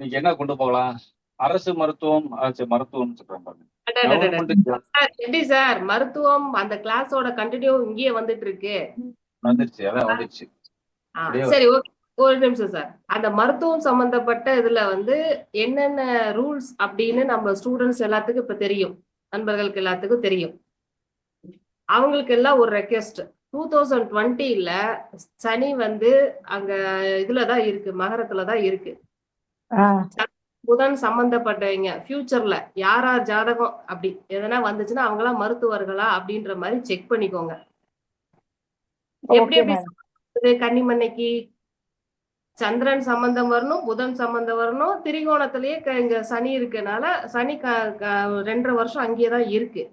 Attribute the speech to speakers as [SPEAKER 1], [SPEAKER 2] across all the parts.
[SPEAKER 1] நீங்க என்ன கொண்டு போகலாம்? அரசு மருத்துவம் சொல்றேன் பாருங்க.
[SPEAKER 2] சார், எப்படி சார்? மருத்துவம் அந்த கிளாஸோட கண்டினியூ இங்கேயே வந்துட்டு இருக்கு
[SPEAKER 1] வந்துருச்சு அதான் வந்துருச்சு.
[SPEAKER 2] சரி ஓகே ஒரு நிமிஷம் சார். அந்த மருத்துவம் சம்பந்தப்பட்ட இதுல வந்து என்னென்ன ரூல்ஸ் அப்படின்னு நம்ம ஸ்டூடெண்ட்ஸ் எல்லாத்துக்கும் இப்ப தெரியும். நண்பர்களுக்கு எல்லாத்துக்கும் தெரியும். அவங்களுக்கு எல்லாம் ஒரு ரெக்வெஸ்ட் டூ தௌசண்ட் டுவெண்ட்டில சனி வந்து அங்க இதுலதான் இருக்கு மகரத்துலதான் இருக்கு. புதன் சம்பந்தப்பட்டவங்க ஃபியூச்சர்ல யார் ஜாதகம் அப்படி எதனா வந்துச்சுன்னா அவங்க எல்லாம் மருத்துவர்களா அப்படின்ற மாதிரி செக் பண்ணிக்கோங்க. எப்படி எப்படி இது கன்னிமண்ணைக்கு சந்திரன் சம்பந்தம் வரணும் புதன் சம்பந்தம் வரணும். திரிகோணத்திலேயே இங்க சனி இருக்கனால சனி ரெண்டரை வருஷம் அங்கேயே தான் இருக்கு.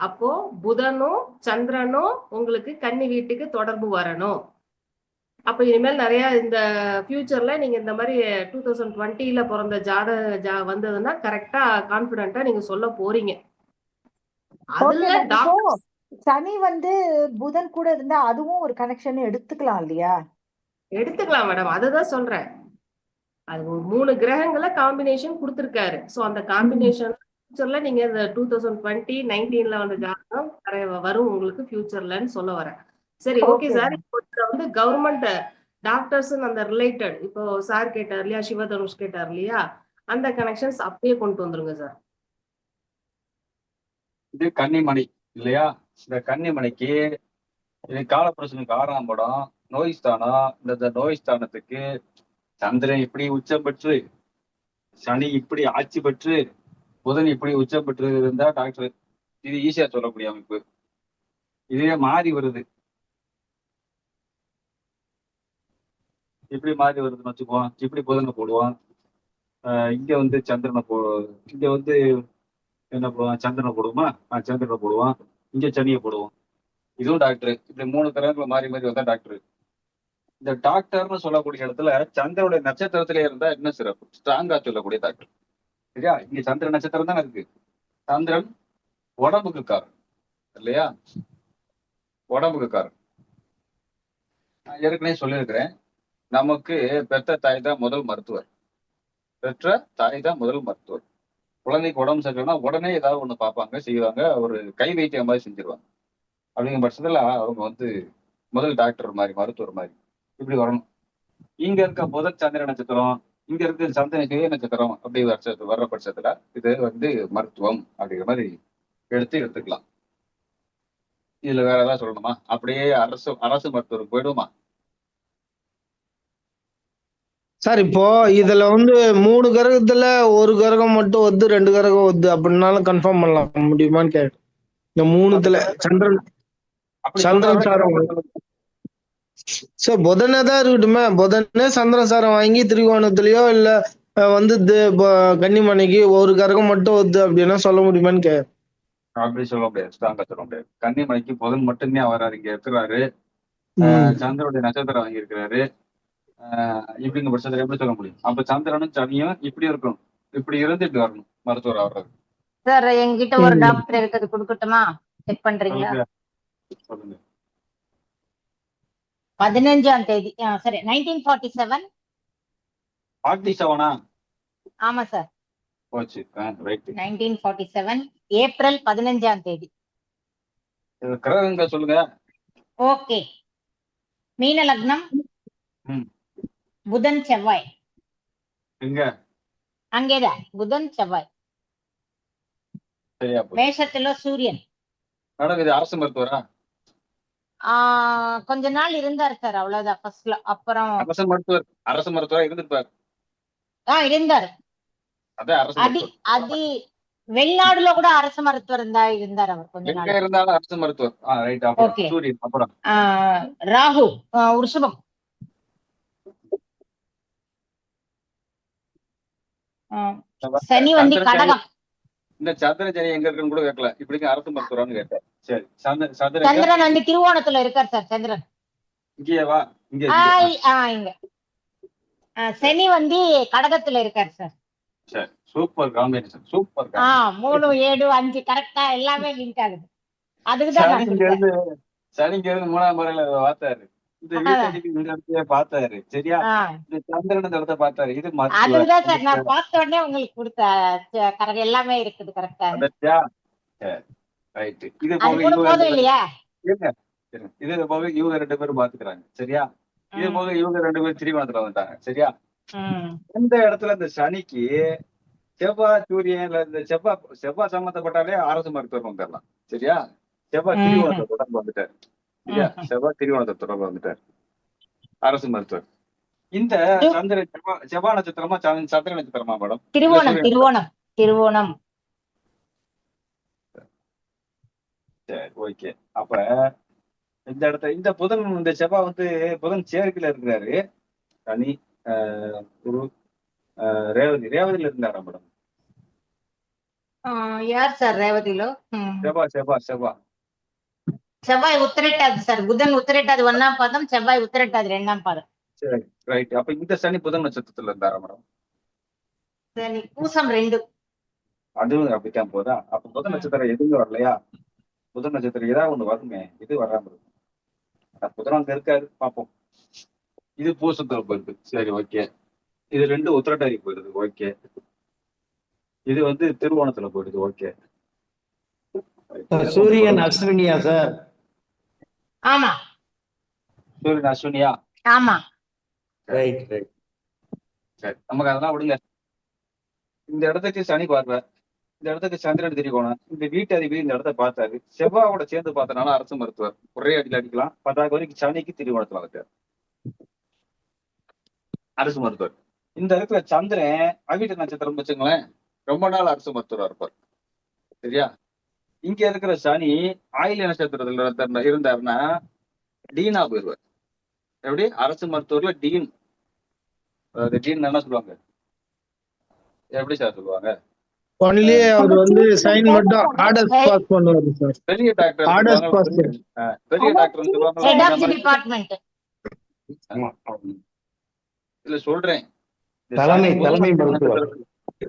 [SPEAKER 2] அப்போ புதனும் சந்திரனும் உங்களுக்கு கன்னி வீட்டுக்கு தொடர்பு வரணும். அப்ப இனிமேல் நிறைய இந்த ஃபியூச்சர்ல நீங்க இந்த மாதிரி டூ தௌசண்ட் டுவெண்ட்டில பிறந்த ஜாத ஜா வந்ததுன்னா கரெக்டா கான்பிடண்டா நீங்க சொல்ல போறீங்க.
[SPEAKER 3] சனி வந்து புதன் கூட இருந்தா அதுவும் ஒரு கனெக்ஷன் எடுத்துக்கலாம் இல்லையா?
[SPEAKER 2] எடுத்துக்கலாம் மேடம் அதுதான் சொல்றேன். அது ஒரு மூணு கிரகங்களை காம்பினேஷன் கொடுத்துருக்காரு. ஸோ அந்த காம்பினேஷன் ஃபியூச்சர்ல நீங்க இந்த டூ தௌசண்ட் டுவெண்ட்டி நைன்டீன்ல வந்த ஜாதகம் வரும் உங்களுக்கு ஃபியூச்சர்லன்னு சொல்ல வரேன். சரி ஓகே சார் இப்போ வந்து கவர்மெண்ட் டாக்டர்ஸ் அந்த ரிலேட்டட் இப்போ சார் கேட்டார் இல்லையா சிவதனுஷ் கேட்டார் இல்லையா அந்த கனெக்ஷன்ஸ் அப்படியே கொண்டு வந்துருங்க சார்
[SPEAKER 1] இது கன்னிமணி இல்லையா? இந்த கன்னிமணிக்கு இது காலப்புருஷனுக்கு ஆறாம் படம் நோய் ஸ்தானம் இந்த இந்த நோய் ஸ்தானத்துக்கு சந்திரன் இப்படி உச்சம் பெற்று சனி இப்படி ஆட்சி பெற்று புதன் இப்படி உச்சம் பெற்று இருந்தா டாக்டர் இது ஈஸியா சொல்லக்கூடிய அமைப்பு. இதுவே மாறி வருது. இப்படி மாறி வருதுன்னு வச்சுக்குவோம் இப்படி புதனை போடுவோம் ஆஹ் இங்க வந்து சந்திரனை போ இங்க வந்து என்ன போடுவான்? சந்திரனை போடுவோமா? சந்திரனை போடுவான். இங்க சனியை போடுவோம். இதுவும் டாக்டர் இப்படி மூணு கிரகங்களை மாறி மாறி வந்தா டாக்டர் இந்த டாக்டர்னு சொல்லக்கூடிய இடத்துல சந்திரனுடைய நட்சத்திரத்திலே இருந்தா இன்னும் சிறப்பு? ஸ்ட்ராங்கா சொல்லக்கூடிய டாக்டர் சரியா? இங்க சந்திர நட்சத்திரம் தானே இருக்கு. சந்திரன் உடம்புக்கு காரன் இல்லையா? உடம்புக்கு காரன் நான் ஏற்கனவே சொல்லியிருக்கிறேன். நமக்கு பெற்ற தாய் தான் முதல் மருத்துவர். பெற்ற தாய் தான் முதல் மருத்துவர். குழந்தைக்கு உடம்பு சரியில்லைன்னா உடனே ஏதாவது ஒண்ணு பார்ப்பாங்க செய்வாங்க. ஒரு கை வைத்தியம் மாதிரி செஞ்சிருவாங்க. அப்படிங்கிற பட்சத்துல அவங்க வந்து முதல் டாக்டர் மாதிரி மருத்துவர் மாதிரி இப்படி வரணும். இங்க இருக்க முதல் சந்திர நட்சத்திரம் இங்க இருக்க சந்திர சுய நட்சத்திரம் அப்படி வருஷத்து வர்ற பட்சத்துல இது வந்து மருத்துவம் அப்படிங்கிற மாதிரி எடுத்து எடுத்துக்கலாம். இதுல வேற ஏதாவது சொல்லணுமா? அப்படியே அரசு அரசு மருத்துவருக்கு போயிடுமா
[SPEAKER 4] சார் இப்போ இதுல வந்து மூணு கிரகத்துல ஒரு கிரகம் மட்டும் வந்து ரெண்டு கிரகம் வருது அப்படின்னாலும் கன்ஃபார்ம் பண்ணலாம். முடியுமான்னு கேட்டேன். இந்த மூணுத்துல சந்திரன் சந்திரன் சாரம் சார் புதனே தான் இருக்கட்டுமே. புதனே சந்திரன் சாரம் வாங்கி திரிகோணத்துலயோ இல்ல வந்து கன்னிமணிக்கு ஒரு கிரகம் மட்டும் வருது அப்படின்னா சொல்ல முடியுமான்னு கேட்டேன்.
[SPEAKER 1] அப்படி சொல்ல முடியாது. ஸ்ட்ராங்கா சொல்ல முடியாது. கன்னிமலைக்கு புதன் மட்டும்தான் வராரு இங்க இருக்கிறாரு. சந்திரனுடைய நட்சத்திரம் வாங்கியிருக்கிறாரு ஆஹ் இப்படிங்கிற பட்சத்துல எப்படி சொல்ல முடியும்? அப்ப சந்திரனும் சனியும் இப்படி இருக்கணும். இப்படி இருந்து இப்படி வரணும். மருத்துவர் ஆடுறது
[SPEAKER 5] சார் என்கிட்ட ஒரு. டாக்டர் இருக்குது கொடுக்கட்டுமா? செக் பண்றீங்களா?
[SPEAKER 1] சொல்லுங்க.
[SPEAKER 5] பதினஞ்சாம் தேதி சரி நைன்டீன் ஃபார்ட்டி செவன்
[SPEAKER 1] ஃபார்ட்டி செவனா
[SPEAKER 5] ஆமா சார்.
[SPEAKER 1] போச்சு. Right
[SPEAKER 5] nineteen forty seven April பதினஞ்சாம் தேதி.
[SPEAKER 1] சொல்லுங்க.
[SPEAKER 5] ஓகே. மீன லக்னம். புதன் செவ்வாய்.
[SPEAKER 1] எங்க?
[SPEAKER 5] அங்கேதான் புதன் செவ்வாய். மேஷத்துல சூரியன்.
[SPEAKER 1] மேடம் இது அரசு மருத்துவரா?
[SPEAKER 5] கொஞ்ச நாள் இருந்தார் சார் அவ்வளவுதான். ஃபர்ஸ்ட்ல அப்புறம்
[SPEAKER 1] அரசு மருத்துவர் அரசு மருத்துவரா இருந்திருப்பாரு?
[SPEAKER 5] ஆ இருந்தார்.
[SPEAKER 1] மருத்துவர்.
[SPEAKER 5] அது வெளிநாடுல கூட அரசு மருத்துவர் இருந்தா இருந்தார் அவர் கொஞ்ச நாள்.
[SPEAKER 1] இருந்தாலும் அரசு மருத்துவர்.
[SPEAKER 5] ராகு ரிஷபம் சனி வந்து கடகம்.
[SPEAKER 1] இந்த சந்திர சனி எங்க இருக்குன்னு கூட கேட்கல இப்படிங்க அரசு மருத்துவரான்னு கேட்டேன். சரி சந்திர சந்திரன்
[SPEAKER 5] சந்திரன் வந்து திருவோணத்துல இருக்கார் சார் சந்திரன்.
[SPEAKER 1] இங்கேயே? வா இங்க இங்க.
[SPEAKER 5] சனி வந்து கடகத்துல இருக்கார் சார்.
[SPEAKER 1] சரி சூப்பர் காம்பினேஷன் சூப்பர்
[SPEAKER 5] ஆ மூணு ஏழு அஞ்சு கரெக்டா எல்லாமே லிங்க் ஆகுது. அதுக்குதான் நான்
[SPEAKER 1] சனி இங்க
[SPEAKER 5] கொடுத்தேன்.
[SPEAKER 1] இருந்து சனி இங்க இருந்து மூணாம் முறையில வாத்தாரு இந்த வீட்டடிக்கு இந்த இடத்தையே பார்த்தாரு. சரியா?
[SPEAKER 5] ஆ,
[SPEAKER 1] இந்த சந்திரன் இந்த இடத்த பார்த்தாரு. இது மருத்துவர்.
[SPEAKER 5] அதுதான் சார் நான் பார்த்த உடனே உங்களுக்கு கொடுத்த கரெக்ட் எல்லாமே இருக்குது கரெக்டா
[SPEAKER 1] அதச்சா ரைட் இது போக இவங்க. இது போக ரெண்டு பேரும் பாத்துக்கிறாங்க சரியா? இது போக இவங்க ரெண்டு பேரும் திரிவனத்துல வந்துட்டாங்க. சரியா? இந்த இடத்துல இந்த சனிக்கு செவ்வாய் சூரியன்ல இந்த செவ்வாய் செவ்வாய் சம்பந்தப்பட்டாலே அரசு மருத்துவர் வந்துடலாம். சரியா? செவ்வாய். திரிவோணத்தை தொடர்பு வந்துட்டார்.
[SPEAKER 5] ம்.
[SPEAKER 1] செவ்வாய் திரிவோணத்தை தொடர்பு வந்துட்டார். அரசு மருத்துவர். இந்த சந்திர செவ்வாய் நட்சத்திரமா சந்திர நட்சத்திரமா மேடம்?
[SPEAKER 5] திருவோணம். திருவோணம் திருவோணம்
[SPEAKER 1] சரி ஓகே. அப்ப இந்த இடத்த இந்த புதன் இந்த செவ்வாய் வந்து புதன் சேர்க்கையில இருக்கிறாரு. சனி ஆஹ், குரு ஆஹ், ரேவதி. ரேவதியில இருந்தாரா மேடம்?
[SPEAKER 5] ஆ, யார் சார் ரேவதிலோ? ம்.
[SPEAKER 1] செவ்வாய் செவ்வாய் செவ்வாய்
[SPEAKER 5] உத்திரட்டாது சார் புதன் உத்திரட்டாது ஒன்னாம் பாதம் செவ்வாய் உத்திரட்டாது ரெண்டாம் பாதம்.
[SPEAKER 1] சரி ரைட் அப்ப இந்த சனி புதன் நட்சத்திரத்துல இருந்தாரா மேடம்?
[SPEAKER 5] சரி பூசம் ரெண்டு.
[SPEAKER 1] அதுவும் அப்படித்தான் போதா? அப்ப புதன் நட்சத்திரம் எதுவுமே வரலையா? புதன் நட்சத்திரம் ஏதாவது ஒண்ணு வருமே இது வராம இருக்கும். புதன் அங்க இருக்காரு பாப்போம் இது பூசத்துல போயிருக்கு. சரி ஓகே. இது ரெண்டு உத்திரட்டாரி போயிடுது ஓகே. இது வந்து திருவோணத்துல போயிடுது ஓகே.
[SPEAKER 6] சூரியன் அஸ்வினியா சார்?
[SPEAKER 5] ஆமா.
[SPEAKER 1] சூரியன் அஸ்வினியா
[SPEAKER 5] ஆமா.
[SPEAKER 6] ரைட் ரைட்
[SPEAKER 1] சரி நமக்கு அதெல்லாம் விடுங்க. இந்த இடத்துக்கு சனி பார்வை இந்த இடத்துக்கு சந்திரன் திரிகோணம் இந்த வீட்டு அதிபதி இந்த இடத்த பார்த்தாரு. செவ்வாயோட சேர்ந்து பார்த்தனால அரசு மருத்துவர். ஒரே அடியில் அடிக்கலாம். பத்தாவது வரைக்கும் சனிக்கு திரிகோணத்துல இருக்காரு அரசு மருத்துவர். இந்த இடத்துல சந்திரன் அவிட்ட நட்சத்திரம் வச்சுங்களேன் ரொம்ப நாள் அரசு மருத்துவரா இருப்பார். சரியா? இங்க இருக்கிற சனி ஆயில நட்சத்திரத்துல இருந்தா- இருந்தாருன்னா டீனா போயிருவார் எப்படி? அரசு மருத்துவர்ல டீன். அதாவது டீன் என்ன சொல்லுவாங்க. எப்படி சார் சொல்லுவாங்க?
[SPEAKER 4] ஒன்லி அவர் வந்து சைன் மட்டும் ஆர்டர்ஸ் பாஸ் பண்ணுவாரு சார்.
[SPEAKER 1] பெரிய டாக்டர்
[SPEAKER 4] pass
[SPEAKER 1] பெரிய- டாக்டர் சொல்லுவாங்க
[SPEAKER 5] ஹெட் ஆஃப்
[SPEAKER 1] இல்ல சொல்றேன்.
[SPEAKER 6] தலைமை- தலைமை மருத்துவர்.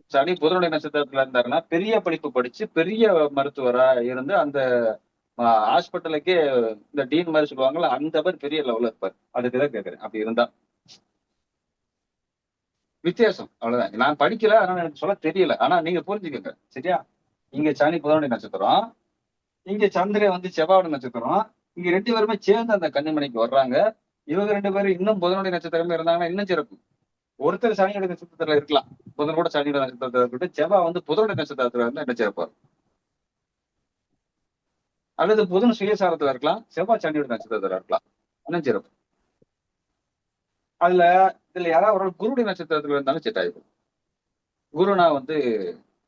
[SPEAKER 1] சனி புதனுடைய நட்சத்திரத்துல இருந்தாருன்னா பெரிய படிப்பு படிச்சு பெரிய மருத்துவரா இருந்து அந்த ஹாஸ்பிட்டலுக்கே இந்த டீன் மாதிரி சொல்லுவாங்கல்ல அந்த மாதிரி பெரிய லெவல்ல இருப்பார். அதுக்குதான் கேக்குறேன். அப்படி இருந்தா வித்தியாசம். அவ்வளவுதான். நான் படிக்கல ஆனா எனக்கு சொல்ல தெரியல. ஆனா நீங்க புரிஞ்சுக்கோங்க. சரியா? இங்க சனி புதனுடைய நட்சத்திரம் இங்க சந்திரன் வந்து செவ்வாயோட நட்சத்திரம் இங்க ரெண்டு பேருமே சேர்ந்து அந்த கன்னிமணிக்கு வர்றாங்க. இவங்க ரெண்டு பேரும் இன்னும் புதனுடைய நட்சத்திரமே இருந்தாங்கன்னா இன்னும் சிறப்பு. ஒருத்தர் சனியோட நட்சத்திரத்துல இருக்கலாம். புதன் கூட சனியோட நட்சத்திரத்துல இருக்கட்டும் செவ்வாய் வந்து புதனுடைய நட்சத்திரத்துல இருந்தா என்ன சேர்ப்பார் அல்லது புதன் சுயசாரத்துல இருக்கலாம் செவ்வாய் சனியோட நட்சத்திரத்துல இருக்கலாம். என்ன சிறப்பு அதுல இதுல யாராவது ஒரு குருடைய நட்சத்திரத்துல இருந்தாலும் செட் ஆயிடும். குருனா வந்து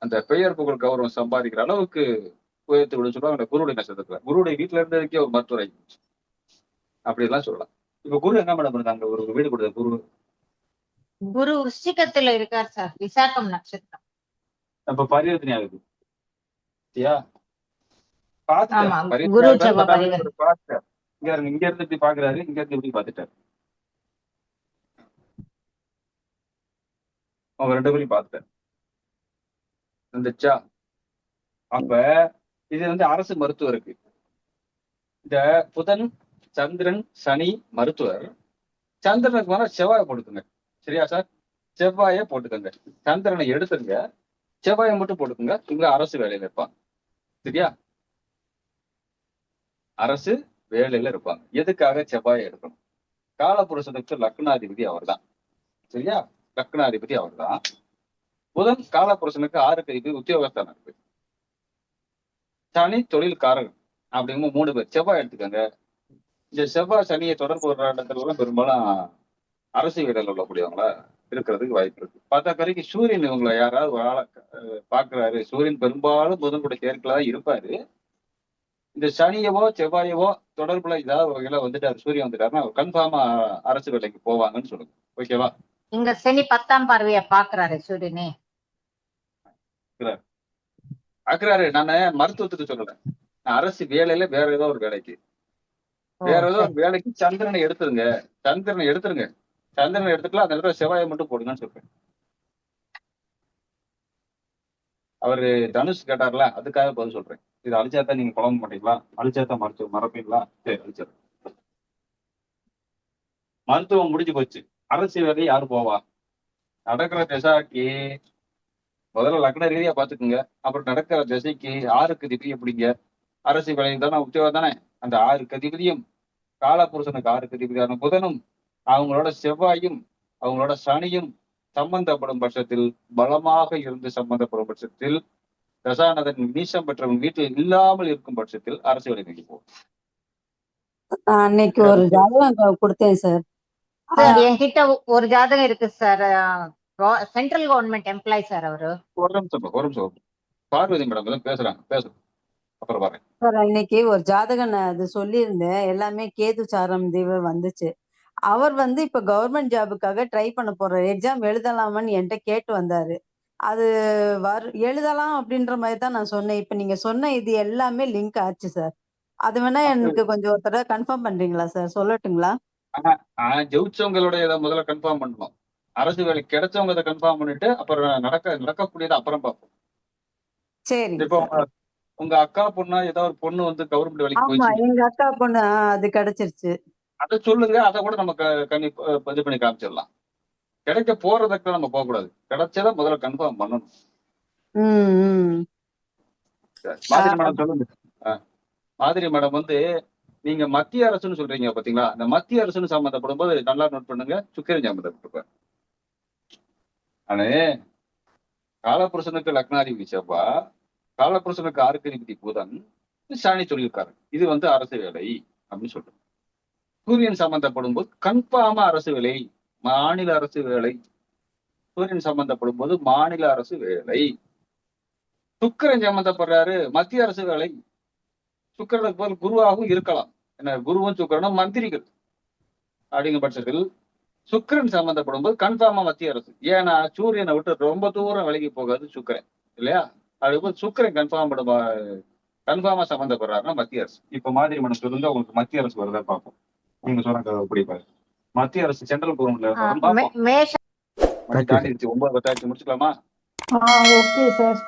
[SPEAKER 1] அந்த பெயர் புகழ் கௌரவம் சம்பாதிக்கிற அளவுக்கு உயர்த்து விட சொல்லுவாங்க. அந்த குருடைய நட்சத்திரத்துல. குருடைய வீட்டுல இருந்ததுக்கே ஒரு மருத்துவரை. அப்படி எல்லாம் சொல்லலாம். இப்ப குரு என்ன மேடம் இருந்தாங்க ஒரு வீடு கொடுத்த குரு
[SPEAKER 5] குரு விருச்சிகத்துல இருக்கார் சார் விசாகம் நட்சத்திரம்.
[SPEAKER 1] அப்ப பரிவர்த்தனை ஆகுது. இங்க இருந்து இங்க இருந்து இப்படி பாக்குறாரு இங்க இருந்து இப்படி பாத்துட்டாரு அவங்க ரெண்டு பேரையும் பார்த்துட்டேன். இருந்துச்சா அப்ப இது வந்து அரசு மருத்துவருக்கு. இந்த புதன் சந்திரன் சனி மருத்துவர். சந்திரனுக்கு மேல செவ்வாயை போட்டுக்கோங்க. சரியா சார்? செவ்வாயை போட்டுக்கோங்க. சந்திரனை எடுத்துருங்க. செவ்வாயை மட்டும் போட்டுக்கோங்க. இவங்க அரசு வேலையில இருப்பாங்க. சரியா? அரசு வேலையில இருப்பாங்க. எதுக்காக செவ்வாயை எடுக்கணும்? காலபுருஷனுக்கு லக்னாதிபதி அவர்தான். சரியா? லக்னாதிபதி அவர்தான். புதன் காலபுருஷனுக்கு ஆறு கைது உத்தியோகஸ்தானம் இருக்கு. சனி தொழில்காரர் அப்படிங்கும் மூணு பேர். செவ்வாய் எடுத்துக்கோங்க. இந்த செவ்வாய் சனியை தொடர்பு வர்ற இடத்துல பெரும்பாலும் அரசு வீடுகள் உள்ளக்கூடியவங்களா இருக்கிறதுக்கு வாய்ப்பு இருக்கு. பார்த்தா கரைக்கு சூரியன் இவங்களை யாராவது ஒரு ஆளை அஹ், பாக்குறாரு சூரியன் பெரும்பாலும் புதன் கூட சேர்க்கல இருப்பாரு. இந்த சனியவோ செவ்வாயவோ தொடர்புல ஏதாவது வகையில வந்துட்டாரு. சூரியன் வந்துட்டாருன்னா கன்ஃபார்மா அரசு வேலைக்கு போவாங்கன்னு சொல்லுங்க. ஓகேவா
[SPEAKER 5] இங்க சனி பத்தாம் பார்வைய பாக்குறாரு சூரியனே.
[SPEAKER 1] அக்கிறாரு நான் மருத்துவத்துக்கு சொல்லல. நான் அரசு வேலையில வேற ஏதோ ஒரு வேலைக்கு. வேற ஏதோ. ஒரு வேலைக்கு சந்திரனை எடுத்துருங்க. சந்திரனை எடுத்துருங்க. சந்திரன் எடுத்துக்கலாம். அந்த இடத்துல செவ்வாயை மட்டும் போடுங்கன்னு சொல்றேன். அவரு தனுஷ் கேட்டார்ல அதுக்காக பதில் சொல்றேன். இது அழிச்சாதான் நீங்க குழம்ப மாட்டீங்களா அழிச்சாதான் மறைச்சு மறப்பீங்களா? சரி அழிச்சிடுறேன். மருத்துவம் முடிஞ்சு போச்சு. அரசு வேலை யாரு போவா? நடக்கிற திசாக்கு முதல்ல லக்ன ரீதியா பாத்துக்குங்க. அப்புறம் நடக்கிற திசைக்கு ஆறுக்கு திசை எப்படிங்க அரசு வேலையில் தானே உத்தியோகம் தானே? அந்த ஆறு கதிபதியும் காலபுருஷனுக்கு ஆறு கதிபதியான புதனும் அவங்களோட செவ்வாயும் அவங்களோட சனியும் சம்பந்தப்படும் பட்சத்தில் பலமாக இருந்து சம்பந்தப்படும் பட்சத்தில் தசானதன் நீசம் பெற்றவன் வீட்டில் இல்லாமல் இருக்கும் பட்சத்தில் அரசு வேலை நோக்கி போகும்.
[SPEAKER 7] அன்னைக்கு ஒரு ஜாதகம் கொடுத்தேன் சார்.
[SPEAKER 5] என்கிட்ட ஒரு ஜாதகம் இருக்கு sir. Central government employee sir அவரு.
[SPEAKER 1] ஒரு நிமிஷம் ஒரு நிமிஷம் பார்வதி மேடம் தான் பேசுறாங்க பேசுறேன் அப்புறம் வரேன்.
[SPEAKER 7] சார் அன்னைக்கு ஒரு ஜாதகம் நான் அது சொல்லியிருந்தேன். எல்லாமே கேது சாரம் தீவு வந்துச்சு. அவர் வந்து இப்ப கவர்மெண்ட் ஜாபுக்காக ட்ரை பண்ண போற எக்ஸாம் எழுதலாமான்னு என்கிட்ட கேட்டு வந்தாரு. அது வரு எழுதலாம் அப்படின்ற மாதிரி தான் நான் சொன்னேன். இப்ப நீங்க சொன்ன இது எல்லாமே லிங்க் ஆச்சு சார் அது வேணா எனக்கு கொஞ்சம் ஒரு தடவை கன்ஃபார்ம் பண்றீங்களா சார் சொல்லட்டுங்களா?
[SPEAKER 1] ஆஹ் ஜெயிச்சவங்களோட இதை முதல்ல கன்ஃபார்ம் பண்ணணும். அரசு வேலை கிடைச்சவங்க இதை கன்ஃபார்ம் பண்ணிட்டு அப்புறம் நடக்க நடக்கக்கூடியதை அப்புறம் பார்ப்போம்.
[SPEAKER 7] சரிங்க
[SPEAKER 1] இப்போ
[SPEAKER 7] சார்.
[SPEAKER 1] உங்க- அக்கா பொண்ணா ஏதாவது ஒரு பொண்ணு வந்து கவர்மெண்ட் வேலைக்கு
[SPEAKER 7] எங்க அக்கா பொண்ணு அது கிடைச்சிருச்சு.
[SPEAKER 1] அதை சொல்லுங்க அதை கூட நம்ம கண்ணி இது பண்ணி காமிச்சிடலாம். கிடைக்க போறதுக்கு நம்ம போக கூடாது கிடைச்சதை முதல்ல கன்ஃபார்ம் பண்ணணும். மாதிரி மேடம் சொல்லுங்க. மாதிரி மேடம் வந்து நீங்க மத்திய அரசுன்னு சொல்றீங்க பாத்தீங்களா? இந்த மத்திய அரசுன்னு சம்பந்தப்படும் போது நல்லா நோட் பண்ணுங்க. சுக்கிரன் சம்பந்தப்பட்டிருப்பார் ஆனா காலபுருஷனுக்கு லக்னாதிபதி செவ்வா காலபுருஷனுக்கு ஆறுக்கதிபதி புதன் சனி சொல்லியிருக்காரு. இது வந்து அரசு வேலை அப்படின்னு சொல்றோம் சூரியன் சம்பந்தப்படும் போது கன்ஃபார்மா அரசு வேலை மாநில அரசு வேலை. சூரியன் சம்பந்தப்படும் போது மாநில அரசு வேலை. சுக்கிரன் சம்பந்தப்படுறாரு மத்திய அரசு வேலை. சுக்கரனுக்கு போல் குருவாகவும் இருக்கலாம். என்ன குருவும் சுக்கரனும் மந்திரிகள். அப்படிங்கிற பட்சத்தில் சுக்கிரன் சம்பந்தப்படும் போது கன்ஃபார்மா மத்திய அரசு. ஏன்னா சூரியனை விட்டு ரொம்ப தூரம் விலகி போகாது சுக்கிரன் இல்லையா? அதுபோல் சுக்கிரன் கன்ஃபார்ம் பண்ணுவா கன்ஃபார்மா சம்பந்தப்படுறாருன்னா மத்திய அரசு. இப்ப மாதிரி மனசு இருந்தா உங்களுக்கு மத்திய அரசு வருதா பார்ப்போம். நீங்க சொன்ன இப்படி பாரு. மத்திய அரசு சென்ட்ரல் கவர்மெண்ட்ல ஒன்பது பத்தாயிரத்து முடிச்சுக்கலாமா?
[SPEAKER 3] ஆ ஓகே சார்.